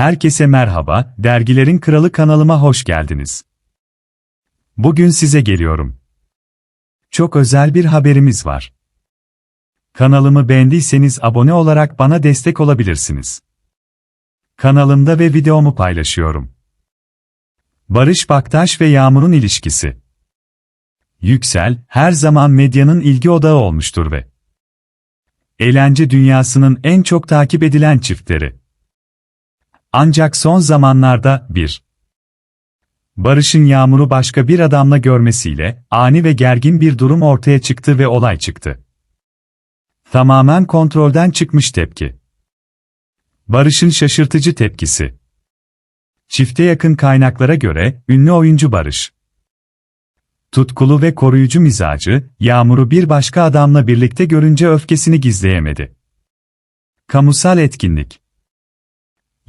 Herkese merhaba, Dergilerin Kralı kanalıma hoş geldiniz. Bugün size geliyorum. Çok özel bir haberimiz var. Kanalımı beğendiyseniz abone olarak bana destek olabilirsiniz. Kanalımda ve videomu paylaşıyorum. Barış Baktaş ve Yağmur'un ilişkisi. Yüksel, her zaman medyanın ilgi odağı olmuştur ve eğlence dünyasının en çok takip edilen çiftleri. Ancak son zamanlarda bir Barış'ın Yağmur'u başka bir adamla görmesiyle ani ve gergin bir durum ortaya çıktı ve olay çıktı. Tamamen kontrolden çıkmış tepki. Barış'ın şaşırtıcı tepkisi. Çifte yakın kaynaklara göre ünlü oyuncu Barış tutkulu ve koruyucu mizacı, Yağmur'u bir başka adamla birlikte görünce öfkesini gizleyemedi. Kamusal etkinlik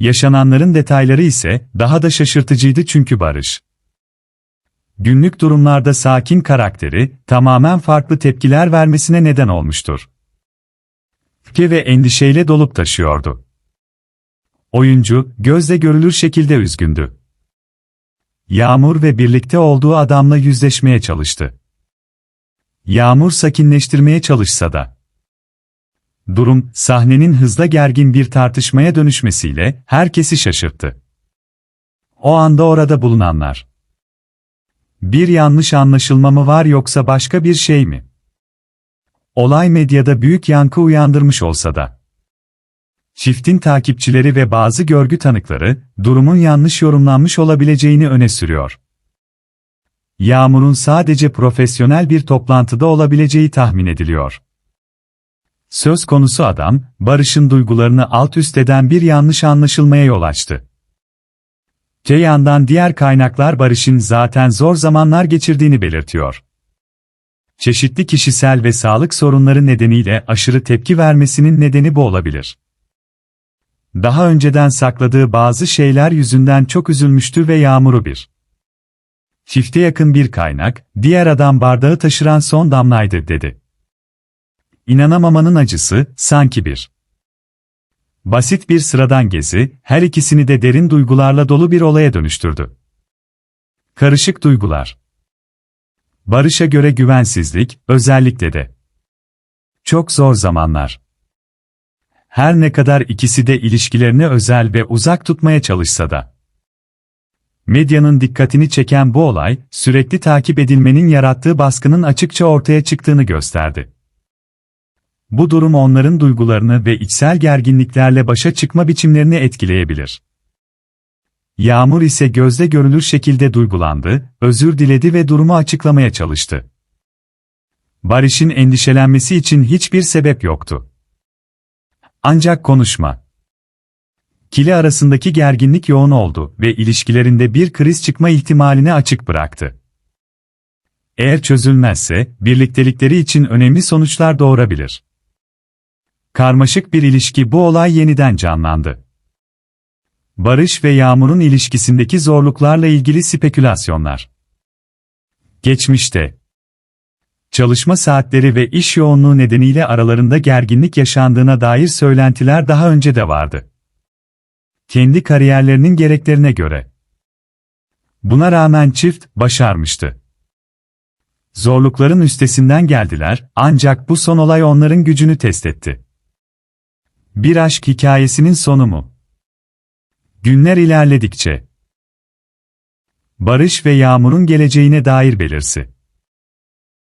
Yaşananların detayları ise daha da şaşırtıcıydı çünkü Barış. Günlük durumlarda sakin karakteri, tamamen farklı tepkiler vermesine neden olmuştur. Öfke ve endişeyle dolup taşıyordu. Oyuncu, gözle görülür şekilde üzgündü. Yağmur ve birlikte olduğu adamla yüzleşmeye çalıştı. Yağmur sakinleştirmeye çalışsa da. Durum, sahnenin hızla gergin bir tartışmaya dönüşmesiyle herkesi şaşırttı. O anda orada bulunanlar. Bir yanlış anlaşılma mı var yoksa başka bir şey mi? Olay medyada büyük yankı uyandırmış olsa da. Çiftin takipçileri ve bazı görgü tanıkları, durumun yanlış yorumlanmış olabileceğini öne sürüyor. Yağmur'un sadece profesyonel bir toplantıda olabileceği tahmin ediliyor. Söz konusu adam, Barış'ın duygularını alt üst eden bir yanlış anlaşılmaya yol açtı. Te yandan diğer kaynaklar Barış'ın zaten zor zamanlar geçirdiğini belirtiyor. Çeşitli kişisel ve sağlık sorunları nedeniyle aşırı tepki vermesinin nedeni bu olabilir. Daha önceden sakladığı bazı şeyler yüzünden çok üzülmüştü ve Yağmur'u bir. Çifte yakın bir kaynak, diğer adam bardağı taşıran son damlaydı dedi. İnanamamanın acısı, sanki bir. Basit bir sıradan gezi, her ikisini de derin duygularla dolu bir olaya dönüştürdü. Karışık duygular. Barış'a göre güvensizlik, özellikle de. Çok zor zamanlar. Her ne kadar ikisi de ilişkilerini özel ve uzak tutmaya çalışsa da. Medyanın dikkatini çeken bu olay, sürekli takip edilmenin yarattığı baskının açıkça ortaya çıktığını gösterdi. Bu durum onların duygularını ve içsel gerginliklerle başa çıkma biçimlerini etkileyebilir. Yağmur ise gözle görülür şekilde duygulandı, özür diledi ve durumu açıklamaya çalıştı. Barış'ın endişelenmesi için hiçbir sebep yoktu. Ancak konuşma. Kili arasındaki gerginlik yoğun oldu ve ilişkilerinde bir kriz çıkma ihtimalini açık bıraktı. Eğer çözülmezse, birliktelikleri için önemli sonuçlar doğurabilir. Karmaşık bir ilişki bu olay yeniden canlandı. Barış ve Yağmur'un ilişkisindeki zorluklarla ilgili spekülasyonlar. Geçmişte, çalışma saatleri ve iş yoğunluğu nedeniyle aralarında gerginlik yaşandığına dair söylentiler daha önce de vardı. Kendi kariyerlerinin gereklerine göre. Buna rağmen çift başarmıştı. Zorlukların üstesinden geldiler, ancak bu son olay onların gücünü test etti. Bir aşk hikayesinin sonu mu? Günler ilerledikçe Barış ve Yağmur'un geleceğine dair belirsi